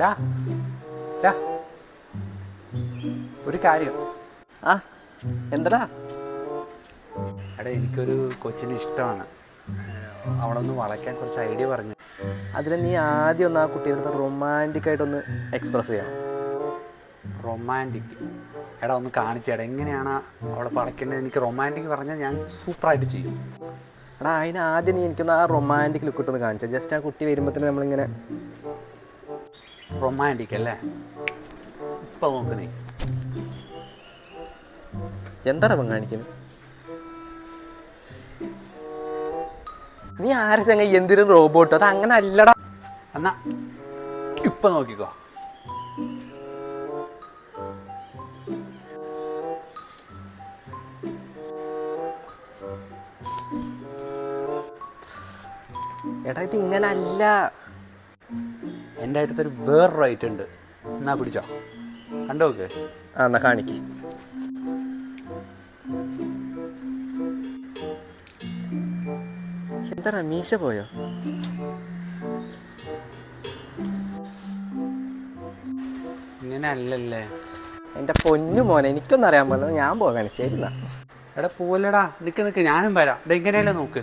ഡാ ഡാ ഒരു കാര്യം. ആ എന്തടാ? എടാ എനിക്കൊരു കൊച്ചിന് ഇഷ്ടമാണ്. അവളൊന്ന് വളയ്ക്കാൻ കുറച്ച് ഐഡിയ പറഞ്ഞു. അതിൽ നീ ആദ്യം ഒന്ന് ആ കുട്ടിയുടെ അടുത്ത് റൊമാന്റിക് ആയിട്ടൊന്ന് എക്സ്പ്രസ് ചെയ്യണം. റൊമാന്റിക് എടാ ഒന്ന് കാണിച്ചേടാ എങ്ങനെയാണ് അവളെ വളയ്ക്കേണ്ടത്? എനിക്ക് റൊമാന്റിക് പറഞ്ഞാൽ ഞാൻ സൂപ്പറായിട്ട് ചെയ്യും. എടാ അതിന് ആദ്യം നീ എനിക്കൊന്ന് ആ റൊമാന്റിക് ലുക്ക് ഇട്ടൊന്ന് കാണിച്ചത് ജസ്റ്റ് ആ കുട്ടി വരുമ്പോഴത്തേന് നമ്മളിങ്ങനെ റൊമാന്റിക് അല്ലേ? ഇപ്പം നോക്ക് നീ. എന്താടാ ഇവൻ കാണിക്കുന്നത് നീ ആരെ ചങ്ങ എന്തിനും റോബോട്ട് അത് അങ്ങനെ അല്ലടാ. എന്നാ ഇപ്പം നോക്കിക്കോ. എടാ ഇത് ഇങ്ങനെ അല്ല. എന്റെ അടുത്തൊരു വേറൊരു ഐറ്റം ഉണ്ട്. എന്നാ പിടിച്ചോ. കണ്ടോ നോക്ക് ആ എന്നാ കാണിക്ക്. എന്താടാ മീശ പോയോ? ഇങ്ങനെ അല്ലല്ലേ? എന്റെ പൊന്നു മോനെ എനിക്കൊന്നും അറിയാൻ പാടില്ല. ഞാൻ പോകാൻ ശരി എന്നാ. എടാ പോലടാ നിക്ക് നിക്ക്. ഞാനും വരാം. ഇതെങ്ങനെയല്ലേ നോക്ക്.